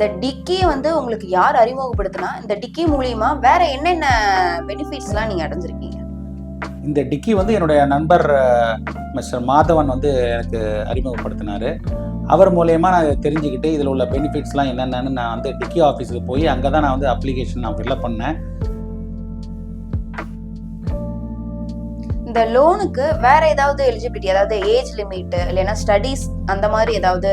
இந்த டிக்கி வந்து உங்களுக்கு யார் அறிமுகப்படுத்தினா இந்த டிக்கி மூலியமா வேற என்னென்ன பெனிஃபிட்ஸ்லாம் நீங்க அடைஞ்சிருக்கீங்க? இந்த டிக்கி வந்து என்னுடைய நண்பர் மிஸ்டர் மாதவன் வந்து எனக்கு அறிமுகப்படுத்தினார். அவர் மூலயமா நான் தெரிஞ்சுக்கிட்டு இதில் உள்ள பெனிஃபிட்ஸ்லாம் என்னென்னு நான் வந்து டிக்கி ஆஃபீஸுக்கு போய் அங்கே தான் நான் வந்து அப்ளிகேஷன் நான் ஃபில்அப் பண்ணேன். இந்த லோனுக்கு வேற ஏதாவது எலிஜிபிலிட்டி அதாவது ஏஜ் லிமிட் இல்லைன்னா ஸ்டடீஸ் அந்த மாதிரி ஏதாவது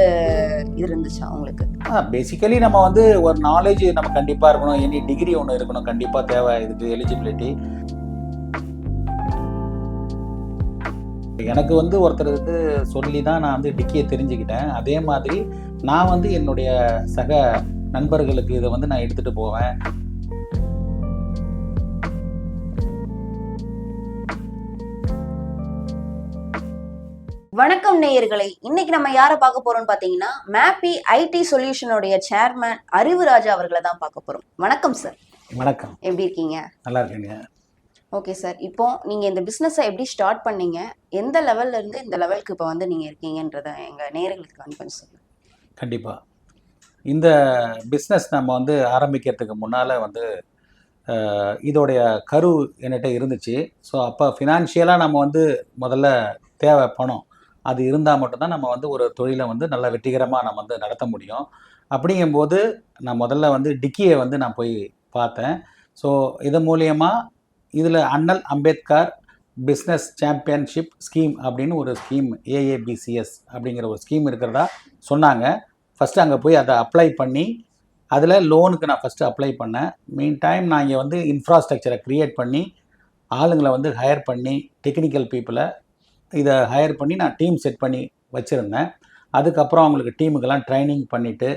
இருந்துச்சா உங்களுக்கு? பேசிக்கலி நம்ம வந்து ஒரு நாலேஜ் நம்ம கண்டிப்பாக இருக்கணும். எனி டிகிரி ஒன்று இருக்கணும். கண்டிப்பாக தேவை. இதுக்கு எலிஜிபிலிட்டி எனக்கு வந்து ஒருத்தர் வந்து சொல்லி தான் நான் வந்து டிக்கியை தெரிஞ்சுக்கிட்டேன். அதே மாதிரி நான் வந்து என்னுடைய சக நண்பர்களுக்கு இதை வந்து நான் எடுத்துகிட்டு போவேன். வணக்கம் நேயர்களை. இன்னைக்கு நம்ம யாரை பார்க்க போறோம்னு பாத்தீங்கன்னா மேப்பி ஐடி சொல்யூஷனுடைய சேர்மேன் அறிவுராஜா அவர்களை தான் பார்க்க போறோம். வணக்கம் சார் வணக்கம். எப்படி இருக்கீங்க? நல்லா இருக்கேங்க. ஓகே சார் இப்போ நீங்க இந்த பிசினஸை எப்படி ஸ்டார்ட் பண்ணீங்க? எந்த லெவல்ல இருந்து இந்த லெவலுக்கு இப்போ வந்து நீங்க இருக்கீங்கன்றத எங்க நேயர்களுக்கு வந்து கொஞ்சம் சொல்லுங்க. கண்டிப்பாக இந்த பிஸ்னஸ் நம்ம வந்து ஆரம்பிக்கிறதுக்கு முன்னால் வந்து இதோடைய கரு என்கிட்ட இருந்துச்சு. ஸோ அப்போ ஃபினான்ஷியலாக நம்ம வந்து முதல்ல தேவை பணம். அது இருந்தால் மட்டும்தான் நம்ம வந்து ஒரு தொழிலை வந்து நல்லா வெற்றிகரமாக நம்ம வந்து நடத்த முடியும். அப்படிங்கும்போது நான் முதல்ல வந்து டிக்கியை வந்து நான் போய் பார்த்தேன். ஸோ இதன் மூலியமாக இதில் அண்ணல் அம்பேத்கர் பிஸ்னஸ் சாம்பியன்ஷிப் ஸ்கீம் அப்படின்னு ஒரு ஸ்கீம் ஏஏபிசிஎஸ் அப்படிங்கிற ஒரு ஸ்கீம் இருக்கிறதா சொன்னாங்க. ஃபஸ்ட்டு அங்கே போய் அதை அப்ளை பண்ணி அதில் லோனுக்கு நான் ஃபஸ்ட்டு அப்ளை பண்ணேன். மீன் டைம் நான் இங்கே வந்து இன்ஃப்ராஸ்ட்ரக்சரை க்ரியேட் பண்ணி ஆளுங்களை வந்து ஹையர் பண்ணி டெக்னிக்கல் பீப்புளை இதை ஹையர் பண்ணி நான் டீம் செட் பண்ணி வச்சுருந்தேன். அதுக்கப்புறம் அவங்களுக்கு டீமுக்கெல்லாம் ட்ரைனிங் பண்ணிவிட்டு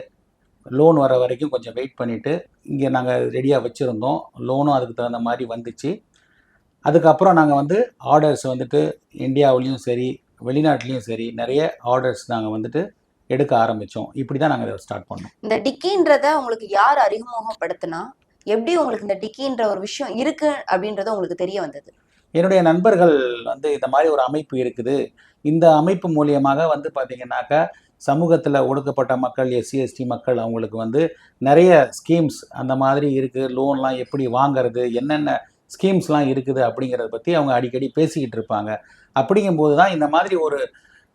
லோன் வர வரைக்கும் கொஞ்சம் வெயிட் பண்ணிவிட்டு இங்கே நாங்கள் ரெடியாக வச்சுருந்தோம். லோனும் அதுக்கு தகுந்த மாதிரி வந்துச்சு. அதுக்கப்புறம் நாங்கள் வந்து ஆர்டர்ஸ் வந்துட்டு இந்தியாவிலையும் சரி வெளிநாட்டிலையும் சரி நிறைய ஆர்டர்ஸ் நாங்கள் வந்துட்டு எடுக்க ஆரம்பித்தோம் இப்படி தான் நாங்கள் இதை ஸ்டார்ட் பண்ணோம். இந்த டிக்கின்றத உங்களுக்கு யார் அறிமுகப்படுத்தினா எப்படி உங்களுக்கு இந்த டிக்கின்ற ஒரு விஷயம் இருக்கு அப்படின்றது உங்களுக்கு தெரிய வந்தது? என்னுடைய நண்பர்கள் வந்து இந்த மாதிரி ஒரு அமைப்பு இருக்குது. இந்த அமைப்பு மூலியமாக வந்து பார்த்தீங்கன்னாக்கா சமூகத்தில் ஒடுக்கப்பட்ட மக்கள் எஸ்சி எஸ்டி மக்கள் அவங்களுக்கு வந்து நிறைய ஸ்கீம்ஸ் அந்த மாதிரி இருக்குது லோன்லாம் எப்படி வாங்குறது என்னென்ன ஸ்கீம்ஸ்லாம் இருக்குது அப்படிங்கிறத பற்றி அவங்க அடிக்கடி பேசிக்கிட்டு இருப்பாங்க. அப்படிங்கும்போது தான் இந்த மாதிரி ஒரு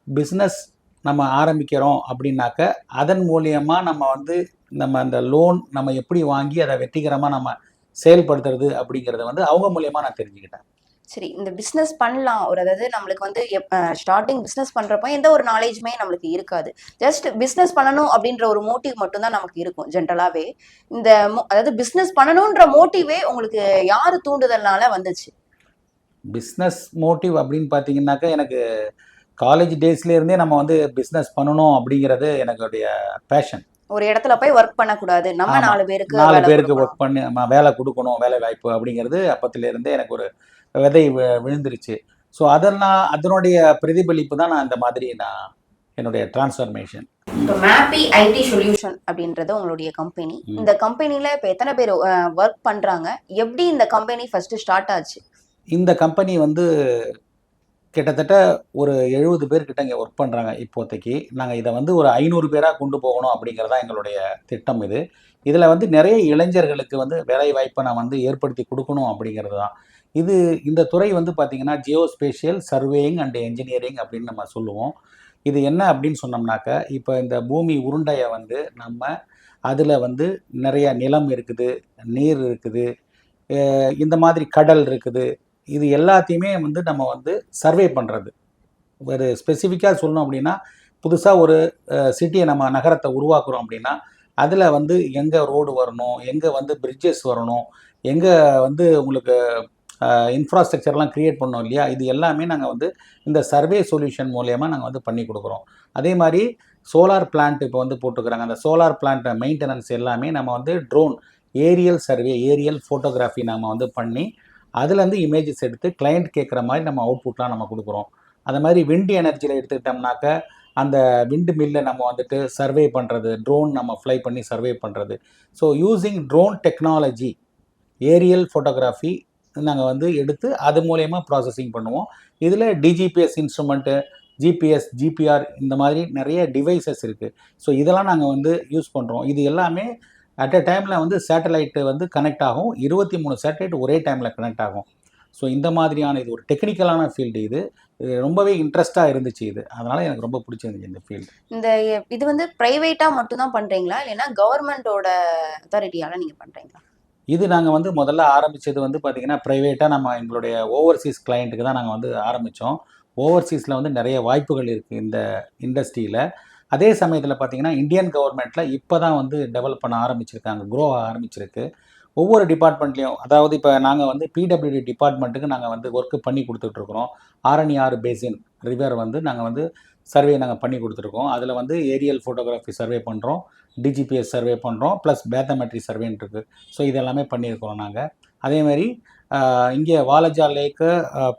பிஸ்னஸ் நம்ம ஆரம்பிக்கிறோம் அப்படின்னாக்க அதன் மூலியமாக நம்ம வந்து நம்ம அந்த லோன் நம்ம எப்படி வாங்கி அதை வெற்றிகரமாக நம்ம செயல்படுத்துறது அப்படிங்கிறத வந்து அவங்க மூலியமாக நான் தெரிஞ்சுக்கிட்டேன். சரி இந்த பிசினஸ் பண்ணலாம். ஒரு அதாவது நம்மளுக்கு வந்து ஸ்டார்டிங் பிசினஸ் பண்றப்ப எந்த ஒரு நாலேஜுமே நம்மளுக்கு இருக்காது. ஜஸ்ட் பிசினஸ் பண்ணணும் அப்படின்ற ஒரு மோட்டிவ் மட்டும்தான் நமக்கு இருக்கும் ஜென்ரலாவே இந்த அதாவது பிசினஸ் பண்ணணும்ன்ற மோட்டிவே உங்களுக்கு யாரு தூண்டுதல்னால வந்துச்சு? பிஸ்னஸ் மோட்டிவ் அப்படின்னு பார்த்தீங்கன்னாக்கா எனக்கு காலேஜ் டேஸ்லேருந்தே நம்ம வந்து பிஸ்னஸ் பண்ணணும் அப்படிங்கிறது எனக்குடைய பேஷன் ஒரு இடத்துல போய் ஒர்க் பண்ணக்கூடாது. நம்ம. நாலு பேருக்கு நாலு பேருக்கு. ஒர்க் பண்ணி நம்ம வேலை கொடுக்கணும் வேலை வாய்ப்பு அப்படிங்கிறது அப்பத்திலேருந்தே எனக்கு ஒரு விதை விழுந்துருச்சு. ஸோ அதெல்லாம் அதனுடைய பிரதிபலிப்பு தான் நான் இந்த மாதிரி நான் என்னுடைய டிரான்ஸ்ஃபர்மேஷன் மேப்பி ஐடி சொல்யூஷன் அப்படின்றது உங்களுடைய கம்பெனி. இந்த கம்பெனில இப்போ எத்தனை பேர் ஒர்க் பண்றாங்க? எப்படி இந்த கம்பெனி ஃபர்ஸ்ட் ஸ்டார்ட் ஆச்சு? இந்த கம்பெனி வந்து கிட்டத்தட்ட ஒரு எழுபது பேர் கிட்ட இங்கே ஒர்க் பண்ணுறாங்க இப்போதைக்கு. நாங்கள் இதை வந்து ஒரு ஐநூறு பேராக கொண்டு போகணும் அப்படிங்கிறதா எங்களுடைய திட்டம் இது. இதில் வந்து நிறைய இளைஞர்களுக்கு வந்து வேலை வாய்ப்பை நான் வந்து ஏற்படுத்தி கொடுக்கணும் அப்படிங்கிறது தான் இது இந்த துறை வந்து பார்த்திங்கன்னா ஜியோஸ்பேஷியல் சர்வேயிங் அண்ட் என்ஜினியரிங் அப்படின்னு நம்ம சொல்லுவோம். இது என்ன அப்படின்னு சொன்னோம்னாக்க இப்போ இந்த பூமி உருண்டையை வந்து நம்ம அதில் வந்து நிறைய நிலம் இருக்குது நீர் இருக்குது இந்த மாதிரி கடல் இருக்குது. இது எல்லாத்தையுமே வந்து நம்ம வந்து சர்வே பண்ணுறது ஒரு ஸ்பெசிஃபிக்காக சொல்லணும் அப்படின்னா புதுசாக ஒரு சிட்டியை நம்ம நகரத்தை உருவாக்குறோம் அப்படின்னா அதில் வந்து எங்கே ரோடு வரணும் எங்கே வந்து பிரிட்ஜஸ் வரணும் எங்கே வந்து உங்களுக்கு இன்ஃப்ராஸ்ட்ரக்சர்லாம் க்ரியேட் பண்ணோம் இல்லையா? இது எல்லாமே நாங்கள் வந்து இந்த சர்வே சொல்யூஷன் மூலயமா நாங்கள் வந்து பண்ணி கொடுக்குறோம். அதே மாதிரி சோலார் பிளான்ட் இப்போ வந்து போட்டுக்கிறாங்க அந்த சோலார் பிளான்ட் மெயின்டெனன்ஸ் எல்லாமே நம்ம வந்து drone aerial survey aerial photography நம்ம வந்து பண்ணி அதுலேருந்து இமேஜஸ் எடுத்து கிளைண்ட் கேட்குற மாதிரி நம்ம அவுட்புட்லாம் நம்ம கொடுக்குறோம். அந்த மாதிரி விண்டு எனர்ஜியில் எடுத்துக்கிட்டோம்னாக்க அந்த விண்டு மில்லை நம்ம வந்துட்டு சர்வே பண்ணுறது ட்ரோன் நம்ம ஃப்ளை பண்ணி சர்வே பண்ணுறது so using drone technology aerial photography நாங்கள் வந்து எடுத்து அது மூலயமா ப்ராசஸிங் பண்ணுவோம். இதில் டிஜிபிஎஸ் இன்ஸ்ட்ருமெண்ட்டு ஜிபிஎஸ் ஜிபிஆர் இந்த மாதிரி நிறைய டிவைசஸ் இருக்குது ஸோ இதெல்லாம் நாங்கள் வந்து யூஸ் பண்ணுறோம் இது எல்லாமே அட் அ டைமில் வந்து சேட்டலைட்டு வந்து கனெக்ட் ஆகும். இருபத்தி மூணு சேட்டலைட் ஒரே டைமில் கனெக்ட் ஆகும். ஸோ இந்த மாதிரியான இது ஒரு டெக்னிக்கலான ஃபீல்டு இது. இது ரொம்பவே இன்ட்ரெஸ்ட்டாக இருந்துச்சு இது. அதனால் எனக்கு ரொம்ப பிடிச்சிருந்துச்சு இந்த ஃபீல்டு இந்த இது வந்து ப்ரைவேட்டாக மட்டும்தான் பண்ணுறீங்களா இல்லைன்னா கவர்மெண்டோட அத்தாரிட்டியால் நீங்கள் பண்ணுறீங்களா இது நாங்கள் வந்து முதல்ல ஆரம்பித்தது வந்து பார்த்திங்கன்னா ப்ரைவேட்டாக நம்ம எங்களுடைய ஓவர்சீஸ் கிளைண்ட்டுக்கு தான் நாங்கள் வந்து ஆரம்பித்தோம் ஓவர்சீஸில் வந்து நிறைய வாய்ப்புகள் இருக்குது இந்த இண்டஸ்ட்ரியில் அதே சமயத்தில் பார்த்திங்கன்னா இந்தியன் கவர்மெண்ட்டில் இப்போ தான் வந்து டெவலப் பண்ண ஆரம்பிச்சிருக்காங்க க்ரோ ஆரம்பிச்சிருக்கு. ஒவ்வொரு டிபார்ட்மெண்ட்லேயும் அதாவது இப்போ நாங்கள் வந்து பிடபிள்யூடி டிபார்ட்மெண்ட்டுக்கு நாங்கள் வந்து ஒர்க்கு பண்ணி கொடுத்துட்ருக்குறோம் ஆரணி ஆறு பேசின் ரிவர் வந்து நாங்கள் வந்து சர்வே நாங்கள் பண்ணி கொடுத்துருக்கோம். அதில் வந்து ஏரியல் ஃபோட்டோகிராஃபி சர்வே பண்ணுறோம் டிஜிபிஎஸ் சர்வே பண்ணுறோம் ப்ளஸ் பேத்தமெட்ரி சர்வேன்னு இருக்குது ஸோ இது எல்லாமே பண்ணியிருக்கிறோம் நாங்கள் அதேமாதிரி இங்கே Walajah lake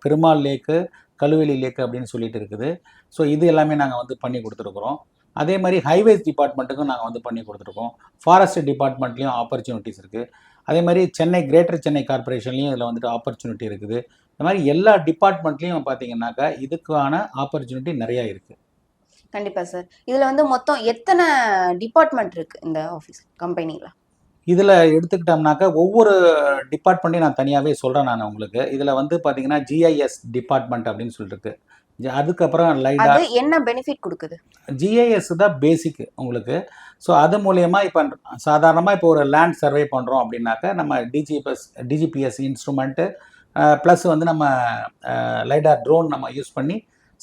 Perumal lake Kazhuveli lake அப்படின்னு சொல்லிட்டு இருக்குது. ஸோ இது எல்லாமே நாங்கள் வந்து பண்ணி கொடுத்துருக்குறோம். அதே மாதிரி ஹைவேஸ் டிபார்ட்மெண்ட்டுக்கும் நாங்கள் வந்து பண்ணி கொடுத்துருக்கோம். ஃபாரஸ்ட் டிபார்ட்மெண்ட்லேயும் ஆப்பர்ச்சுனிட்டிஸ் இருக்குது அதே மாதிரி சென்னை கிரேட்டர் சென்னை கார்ப்பரேஷன்லேயும் இதில் வந்துட்டு ஆப்பர்ச்சுனிட்டி இருக்குது. இந்த மாதிரி எல்லா டிபார்ட்மெண்ட்லேயும் பார்த்தீங்கன்னாக்கா இதுக்கான ஆப்பர்ச்சுனிட்டி நிறையா இருக்குது கண்டிப்பா சார் இதுல வந்து மொத்தம் எத்தனை டிபார்ட்மெண்ட் இருக்கு இந்த ஆஃபீஸ் கம்பெனில இதில் எடுத்துக்கிட்டோம்னாக்கா ஒவ்வொரு டிபார்ட்மெண்ட்டையும் நான் தனியாகவே சொல்கிறேன் நான் உங்களுக்கு. இதில் வந்து பார்த்தீங்கன்னா ஜிஐஎஸ் டிபார்ட்மெண்ட் அப்படின்னு சொல்லிட்டு அதுக்கப்புறம் லைடா என்ன பெனிஃபிட் கொடுக்குது? ஜிஐஎஸ் தான் பேசிக் உங்களுக்கு. ஸோ அது மூலயமா இப்போ சாதாரணமாக இப்போ ஒரு லேண்ட் சர்வே பண்ணுறோம் அப்படின்னாக்கா நம்ம டிஜிபிஎஸ் டிஜிபிஎஸ் இன்ஸ்ட்ருமெண்ட்டு ப்ளஸ் வந்து நம்ம லைடார் ட்ரோன் நம்ம யூஸ் பண்ணி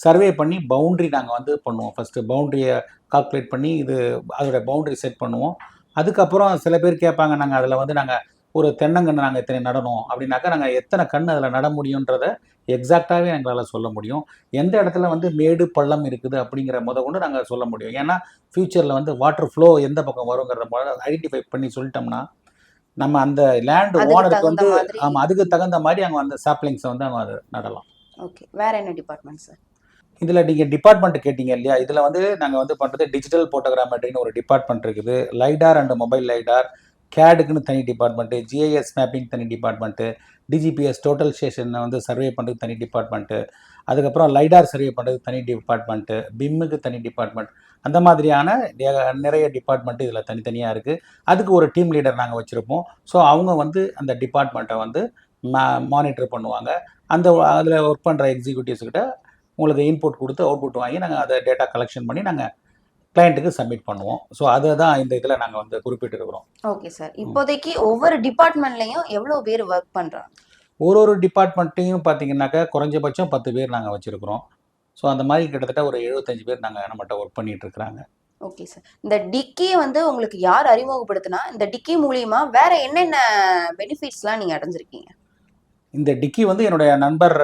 சர்வே பண்ணி பவுண்ட்ரி நாங்கள் வந்து பண்ணுவோம். ஃபஸ்ட்டு பவுண்ட்ரியை கால்குலேட் பண்ணி இது அதோடய பவுண்ட்ரி செட் பண்ணுவோம். அதுக்கப்புறம் சில பேர் கேட்பாங்க நாங்கள் அதில் வந்து நாங்கள் ஒரு தென்னங்கன்று நாங்கள் இத்தனை நடணும். அப்படின்னாக்கா நாங்கள் எத்தனை கன்று அதில் நட முடியுன்றதை எக்ஸாக்டாகவே எங்களால் சொல்ல முடியும். எந்த இடத்துல வந்து மேடு பள்ளம் இருக்குது? அப்படிங்கிற முத கொண்டு நாங்கள் சொல்ல முடியும். ஏன்னா ஃப்யூச்சரில் வந்து வாட்டர் ஃப்ளோ எந்த பக்கம் வருங்கிறத ஐடென்டிஃபை பண்ணி சொல்லிட்டோம்னா நம்ம அந்த லேண்ட் ஓனருக்கு வந்து. ஆமாம் அதுக்கு தகுந்த மாதிரி அவங்க அந்த சாப்ளிங்ஸை வந்து அவங்க நடலாம். ஓகே வேற என்ன டிபார்ட்மெண்ட் சார் இதில் நீங்கள் டிபார்ட்மெண்ட் கேட்டீங்க இல்லையா? இதில் வந்து நாங்கள் வந்து பண்ணுறது டிஜிட்டல் போட்டோகிராமெட்ரின்னு ஒரு டிபார்ட்மெண்ட் இருக்குது. லைடார் அண்ட் மொபைல் லைடார் கேடுக்குன்னு தனி டிபார்ட்மெண்ட்டு ஜிஐஎஸ் மேப்பிங் தனி டிபார்ட்மெண்ட்டு டிஜிபிஎஸ் டோட்டல் ஸ்டேஷனை வந்து சர்வே பண்ணுறதுக்கு தனி டிபார்ட்மெண்ட்டு அதுக்கப்புறம் லைடார் சர்வே பண்ணுறதுக்கு தனி டிபார்ட்மெண்ட்டு பிம்முக்கு தனி டிபார்ட்மெண்ட் அந்த மாதிரியான நிறைய டிபார்ட்மெண்ட் இதில் தனித்தனியாக இருக்குது அதுக்கு ஒரு டீம் லீடர் நாங்கள் வச்சுருப்போம். ஸோ அவங்க வந்து அந்த டிபார்ட்மெண்ட்டை வந்து மானிட்டர் பண்ணுவாங்க. அந்த அதில் ஒர்க் பண்ணுற எக்ஸிக்யூட்டிவ்ஸ் கிட்ட உங்களுக்கு இன்புட் கொடுத்து அவுட்புட் வாங்கி நாங்கள் அதை டேட்டா கலெக்ஷன் பண்ணி நாங்கள் கிளைண்ட்டுக்கு சப்மிட் பண்ணுவோம். ஸோ அதுதான் இந்த இதில் நாங்கள் வந்து குறிப்பிட்டிருக்கிறோம். ஓகே சார் இப்போதைக்கு ஒவ்வொரு டிபார்ட்மெண்ட்லயும் எவ்வளவு பேர் ஒர்க் பண்றாங்க? ஒரு ஒரு டிபார்ட்மெண்ட்டையும் பார்த்தீங்கன்னாக்கா குறைஞ்சபட்சம் பத்து பேர் நாங்கள் வச்சுருக்கிறோம். ஸோ அந்த மாதிரி கிட்டத்தட்ட ஒரு எழுபத்தஞ்சு பேர் நாங்கள் நம்மகிட்ட ஒர்க் பண்ணிட்டு இருக்கிறாங்க ஓகே சார் இந்த டிக்கி வந்து உங்களுக்கு யார் அறிமுகப்படுத்தினா இந்த டிக்கி மூலியமா வேற என்னென்ன பெனிஃபிட்ஸ்லாம் நீங்க அடைஞ்சிருக்கீங்க? இந்த டிக்கி வந்து என்னுடைய நண்பர்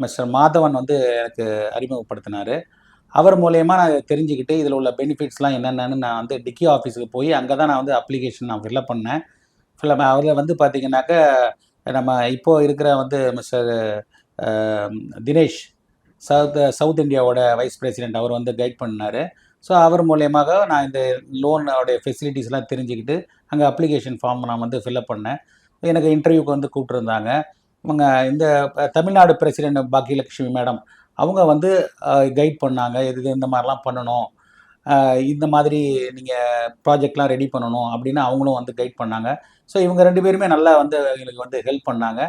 மிஸ்டர் மாதவன் வந்து எனக்கு அறிமுகப்படுத்தினார். அவர் மூலயமா நான் தெரிஞ்சுக்கிட்டு இதில் உள்ள பெனிஃபிட்ஸ்லாம் என்னென்னு நான் வந்து டிக்கி ஆஃபீஸுக்கு போய் அங்கே தான் நான் வந்து அப்ளிகேஷன் நான் ஃபில்அப் பண்ணேன். ஃபில்அப் அதில் வந்து பார்த்தீங்கன்னாக்கா நம்ம இப்போ இருக்கிற வந்து மிஸ்டர் தினேஷ் சவுத் சவுத் இந்தியாவோட வைஸ் பிரசிடென்ட் அவர் வந்து கைட் பண்ணார். ஸோ அவர் மூலியமாக நான் இந்த லோனோடைய ஃபெசிலிட்டிஸ்லாம் தெரிஞ்சுக்கிட்டு அங்கே அப்ளிகேஷன் ஃபார்ம் நான் வந்து ஃபில்அப் பண்ணேன். எனக்கு இன்டர்வியூக்கு வந்து கூப்பிட்ருந்தாங்க இவங்க இந்த தமிழ்நாடு பிரசிடெண்ட் பாக்கியலட்சுமி மேடம் அவங்க வந்து கைட் பண்ணாங்க. இது இது இந்த மாதிரிலாம் பண்ணணும். இந்த மாதிரி நீங்கள் ப்ராஜெக்ட்லாம் ரெடி பண்ணணும் அப்படின்னு அவங்களும் வந்து கைட் பண்ணாங்க. ஸோ இவங்க ரெண்டு பேருமே நல்லா வந்து எங்களுக்கு வந்து ஹெல்ப் பண்ணாங்க.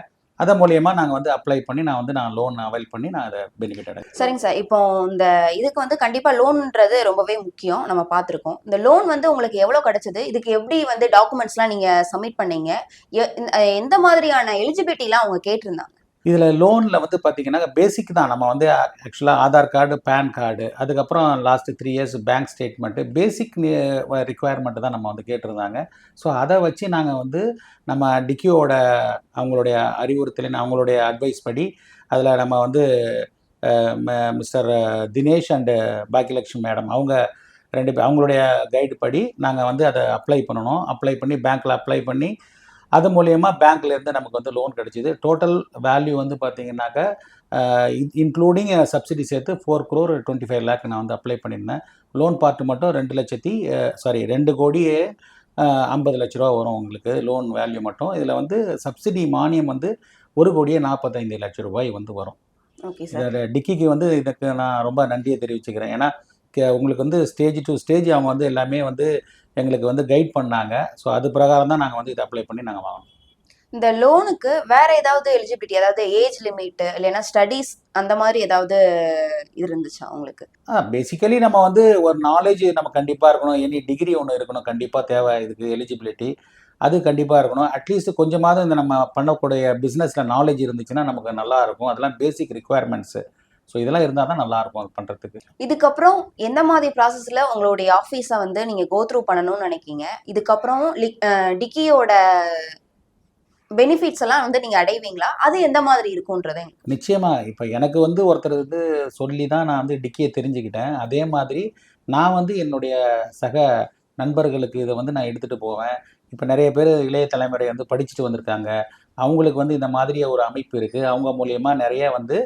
அதன் மூலியமாக நாங்கள் வந்து அப்ளை பண்ணி நான் வந்து நான் லோன் அவைல் பண்ணி நான் அதை பெனிஃபிட் அடைஞ்சேன். சரிங்க சார். இப்போ இந்த இதுக்கு வந்து கண்டிப்பாக லோன்ன்றது ரொம்பவே முக்கியம். நம்ம பார்த்துருக்கோம். இந்த லோன் வந்து உங்களுக்கு எவ்வளோ கிடைச்சது? இதுக்கு எப்படி வந்து டாக்குமெண்ட்ஸ்லாம் நீங்கள் சப்மிட் பண்ணீங்க? எந்த மாதிரியான எலிஜிபிலிட்டிலாம் அவங்க கேட்டிருந்தாங்க? இதில் லோனில் வந்து பார்த்திங்கன்னா பேசிக் தான். நம்ம வந்து ஆக்சுவலாக ஆதார் கார்டு பேன் கார்டு அதுக்கப்புறம் last three years bank statement basic requirement தான் நம்ம வந்து கேட்டிருந்தாங்க. ஸோ அதை வச்சு நாங்கள் வந்து நம்ம டிக்கியோட அவங்களுடைய அறிவுறுத்தலின் அவங்களுடைய அட்வைஸ் படி அதில் நம்ம வந்து mister Dinesh and Bhagyalakshmi madam அவங்க ரெண்டு பேர் அவங்களுடைய கைடு படி நாங்கள் வந்து அதை அப்ளை பண்ணணும். அப்ளை பண்ணி பேங்க்கில் அப்ளை பண்ணி அது மூலயமா பேங்க்ல இருந்து நமக்கு வந்து லோன் கிடைச்சிது. டோட்டல் வேல்யூ வந்து பார்த்தீங்கன்னாக்கா இன்க்ளூடிங் சப்சிடி சேர்த்து four crore twenty five lakh நான் வந்து அப்ளை பண்ணியிருந்தேன் லோன் பார்ட் மட்டும் ரெண்டு லட்சத்தி சாரி ரெண்டு கோடியே ஐம்பது லட்ச ரூபா வரும் உங்களுக்கு லோன் வேல்யூ மட்டும். இதில் வந்து சப்சிடி மானியம் வந்து ஒரு கோடியே நாற்பத்தைந்து லட்ச ரூபாய் வந்து வரும். டிக்கிக்கு வந்து இதுக்கு நான் ரொம்ப நன்றியை தெரிவிச்சுக்கிறேன். ஏன்னா உங்களுக்கு வந்து ஸ்டேஜ் டு ஸ்டேஜ் அவங்க வந்து எல்லாமே வந்து எங்களுக்கு வந்து கைட் பண்ணாங்க. ஸோ அது பிரகாரம் தான் நாங்கள் வந்து இதை அப்ளை பண்ணி நாங்கள் வாங்கினோம். இந்த லோனுக்கு வேற ஏதாவது எலிஜிபிலிட்டி அதாவது ஏஜ் லிமிட் இல்லைன்னா ஸ்டடீஸ் அந்த மாதிரி ஏதாவது இருந்துச்சா உங்களுக்கு? பேசிக்கலி நம்ம வந்து ஒரு நாலேஜ் நம்ம கண்டிப்பாக இருக்கணும். எனி டிகிரி ஒன்று இருக்கணும் கண்டிப்பாக தேவை. இதுக்கு எலிஜிபிலிட்டி அது கண்டிப்பாக இருக்கணும். அட்லீஸ்ட் கொஞ்சமாவது இந்த நம்ம பண்ணக்கூடிய பிஸ்னஸில் நாலேஜ் இருந்துச்சுன்னா நமக்கு நல்லா இருக்கும். அதெல்லாம் பேசிக் ரிக்குவயர்மெண்ட்ஸு ஸோ இதெல்லாம் இருந்தால் தான் நல்லா இருக்கும் அது பண்ணுறதுக்கு இதுக்கப்புறம் எந்த மாதிரி ப்ராசஸ்ல உங்களுடைய ஆஃபீஸை வந்து நீங்க கோ த்ரூ பண்ணணும்னு நினைக்கீங்க? இதுக்கப்புறம் லி- அஹ் டிக்கியோட பெனிஃபிட்ஸ் எல்லாம் வந்து நீங்க அடைவீங்களா? அது எந்த மாதிரி இருக்கும்ன்றதை நிச்சயமா. இப்போ எனக்கு வந்து ஒருத்தர் வந்து சொல்லி தான் நான் வந்து டிக்கியை தெரிஞ்சுக்கிட்டேன். அதே மாதிரி நான் வந்து என்னுடைய சக நண்பர்களுக்கு இதை வந்து நான் எடுத்துகிட்டு போவேன். இப்போ நிறைய பேர் இளைய தலைமுறை வந்து படிச்சுட்டு வந்திருக்காங்க. அவங்களுக்கு வந்து இந்த மாதிரி ஒரு அமைப்பு இருக்குது அவங்க மூலயமா நிறைய வந்து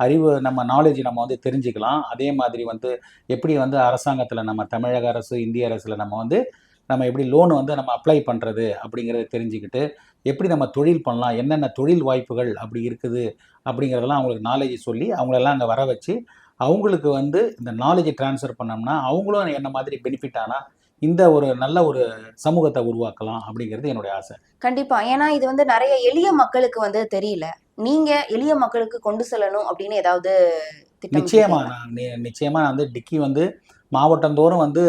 அறிவு நம்ம நாலேஜ் நம்ம வந்து தெரிஞ்சுக்கலாம். அதே மாதிரி வந்து எப்படி வந்து அரசாங்கத்தில் நம்ம தமிழக அரசு இந்திய அரசில் நம்ம வந்து நம்ம எப்படி லோன் வந்து நம்ம அப்ளை பண்ணுறது அப்படிங்கிறத தெரிஞ்சுக்கிட்டு எப்படி நம்ம தொழில் பண்ணலாம் என்னென்ன தொழில் வாய்ப்புகள் அப்படி இருக்குது அப்படிங்கிறதெல்லாம் அவங்களுக்கு நாலேஜ் சொல்லி அவங்களெல்லாம் அங்கே வர வச்சு அவங்களுக்கு வந்து இந்த நாலேஜை ட்ரான்ஸ்ஃபர் பண்ணோம்னா அவங்களும் என்ன மாதிரி பெனிஃபிட் ஆனால் இந்த ஒரு நல்ல ஒரு சமூகத்தை உருவாக்கலாம் அப்படிங்கிறது என்னுடைய ஆசை. கண்டிப்பா. ஏன்னா இது வந்து நிறைய எளிய மக்களுக்கு வந்து தெரியல. நீங்க எளிய மக்களுக்கு கொண்டு செல்லணும் அப்படின்னு ஏதாவது நிச்சயமா நான் நிச்சயமா நான் வந்து டிக்கி வந்து மாவட்டந்தோறும் வந்து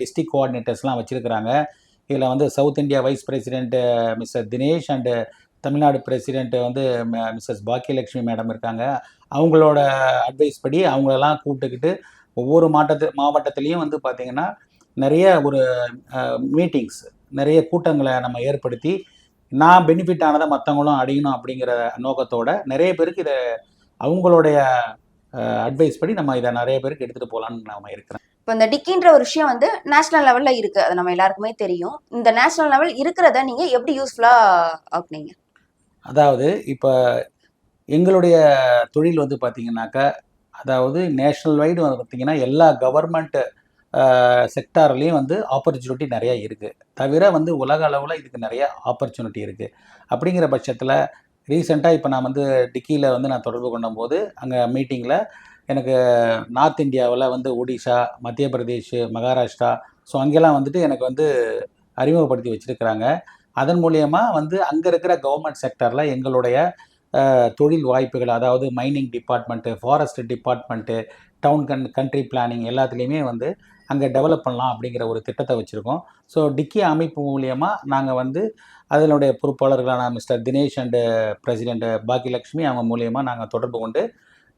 டிஸ்ட்ரிக்ட் கோஆர்டினேட்டர்ஸ்லாம் வச்சிருக்கிறாங்க. இதில் வந்து south India vice president mister Dinesh and Tamil Nadu president வந்து மிஸ்ஸஸ் பாக்கியலட்சுமி மேடம் இருக்காங்க. அவங்களோட அட்வைஸ் படி அவங்களெல்லாம் கூப்பிட்டுக்கிட்டு ஒவ்வொரு மாவட்டத்து மாவட்டத்துலேயும் வந்து பார்த்திங்கன்னா நிறைய ஒரு மீட்டிங்ஸ் நிறைய கூட்டங்களை நம்ம ஏற்படுத்தி நான் பெனிஃபிட் ஆனதை மற்றவங்களும் அடையணும் அப்படிங்கிற நோக்கத்தோட நிறைய பேருக்கு இதை அவங்களுடைய அட்வைஸ் படி நம்ம இதை நிறைய பேருக்கு எடுத்துகிட்டு போகலான்னு நம்ம இருக்கிறேன் இப்போ இந்த டிக்கின்ற ஒரு விஷயம் வந்து நேஷனல் லெவல்ல இருக்கு. அது நம்ம எல்லாருக்குமே தெரியும். இந்த நேஷனல் லெவல் இருக்கிறத நீங்க எப்படி யூஸ்ஃபுல்லா ஆக்குனீங்க? அதாவது இப்போ எங்களுடைய தொழில் வந்து பார்த்தீங்கன்னாக்கா அதாவது நேஷனல் வைடு வந்து பார்த்தீங்கன்னா எல்லா கவர்மெண்ட் செக்டார்லேயும் வந்து ஆப்பர்ச்சுனிட்டி நிறைய இருக்குது தவிர வந்து உலக அளவில் இதுக்கு நிறைய ஆப்பர்ச்சுனிட்டி இருக்குது அப்படிங்கிற பட்சத்தில் ரீசெண்டாக இப்போ நான் வந்து டிக்கியில் வந்து நான் தொடர்பு கொண்டபோது அங்கே மீட்டிங்கில் எனக்கு நார்த் இந்தியாவில் வந்து ஒடிஷா மத்திய பிரதேஷ் மகாராஷ்டிரா ஸோ அங்கெல்லாம் வந்துட்டு எனக்கு வந்து அறிமுகப்படுத்தி வச்சுருக்கிறாங்க. அதன் மூலயமா வந்து அங்கே இருக்கிற கவர்மெண்ட் செக்டரில் எங்களுடைய தொழில் வாய்ப்புகள் அதாவது mining department forest department town கன் கண்ட்ரி பிளானிங் எல்லாத்துலேயுமே வந்து அங்கே டெவலப் பண்ணலாம் அப்படிங்கிற ஒரு திட்டத்தை வச்சுருக்கோம். ஸோ டிக்கி அமைப்பு மூலியமாக நாங்கள் வந்து அதனுடைய பொறுப்பாளர்களான mister Dinesh and president Bhagyalakshmi அவங்க மூலியமாக நாங்கள் தொடர்பு கொண்டு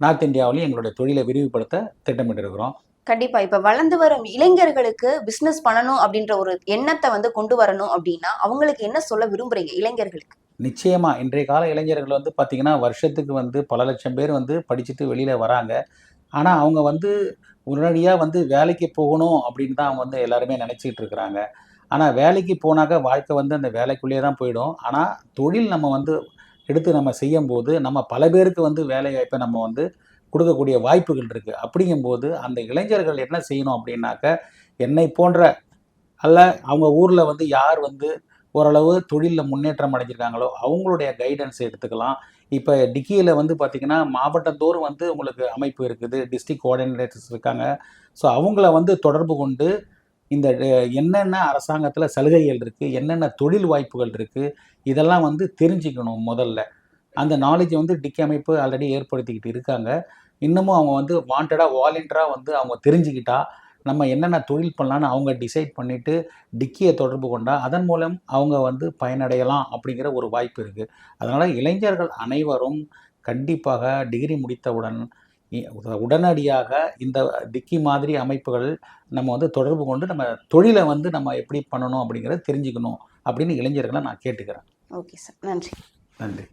நார்த் இந்தியாவிலையும் எங்களுடைய தொழிலை விரிவுபடுத்த திட்டமிட்டிருக்கிறோம். கண்டிப்பா. இப்ப வளர்ந்து வரும் இளைஞர்களுக்கு பிசினஸ் பண்ணணும் அப்படின்ற ஒரு எண்ணத்தை வந்து கொண்டு வரணும் அப்படின்னா அவங்களுக்கு என்ன சொல்ல விரும்புறீங்க இளைஞர்களுக்கு? நிச்சயமா. இன்றைய கால இளைஞர்கள் வந்து பார்த்தீங்கன்னா வருஷத்துக்கு வந்து பல லட்சம் பேர் வந்து படிச்சுட்டு வெளியில் வராங்க. ஆனால் அவங்க வந்து உடனடியாக வந்து வேலைக்கு போகணும் அப்படின்னு தான் அவங்க வந்து எல்லாருமே நினச்சிக்கிட்டு இருக்கிறாங்க. ஆனால் வேலைக்கு போனாக்க வாழ்க்கை வந்து அந்த வேலைக்குள்ளேயே தான் போயிடும். ஆனால் தொழில் நம்ம வந்து எடுத்து நம்ம செய்யும்போது நம்ம பல பேருக்கு வந்து வேலை வாய்ப்பை நம்ம வந்து கொடுக்கக்கூடிய வாய்ப்புகள் இருக்குது அப்படிங்கும்போது அந்த இளைஞர்கள் என்ன செய்யணும் அப்படின்னாக்க என்னை போன்ற அல்ல அவங்க ஊரில் வந்து யார் வந்து ஓரளவு தொழிலில் முன்னேற்றம் அடைஞ்சிருக்காங்களோ அவங்களுடைய கைடன்ஸ் எடுத்துக்கலாம். இப்போ டிக்கியில் வந்து பார்த்திங்கன்னா மாவட்டத்தோறும் வந்து உங்களுக்கு அமைப்பு இருக்குது. டிஸ்ட்ரிக்ட் கோஆர்டினேட்டர்ஸ் இருக்காங்க. ஸோ அவங்கள வந்து தொடர்பு கொண்டு இந்த என்னென்ன அரசாங்கத்தில் சலுகைகள் இருக்குது என்னென்ன தொழில் வாய்ப்புகள் இருக்குது இதெல்லாம் வந்து தெரிஞ்சுக்கணும் முதல்ல. அந்த நாலேஜை வந்து டிக்கி அமைப்பு ஆல்ரெடி ஏற்படுத்திக்கிட்டு இருக்காங்க. இன்னமும் அவங்க வந்து வாண்டடாக வாலண்டியராக வந்து அவங்க தெரிஞ்சுக்கிட்டா நம்ம என்னென்ன தொழில் பண்ணலான்னு அவங்க டிசைட் பண்ணிவிட்டு டிக்கியை தொடர்பு கொண்டா அதன் மூலம் அவங்க வந்து பயனடையலாம் அப்படிங்கிற ஒரு வாய்ப்பு இருக்குது அதனால் இளைஞர்கள் அனைவரும் கண்டிப்பாக டிகிரி முடித்தவுடன் உடனடியாக இந்த டிக்கி மாதிரி அமைப்புகள் நம்ம வந்து தொடர்பு கொண்டு நம்ம தொழிலை வந்து நம்ம எப்படி பண்ணணும் அப்படிங்கிறத தெரிஞ்சுக்கணும் அப்படின்னு இளைஞர்களை நான் கேட்டுக்கிறேன். ஓகே சார் நன்றி. நன்றி.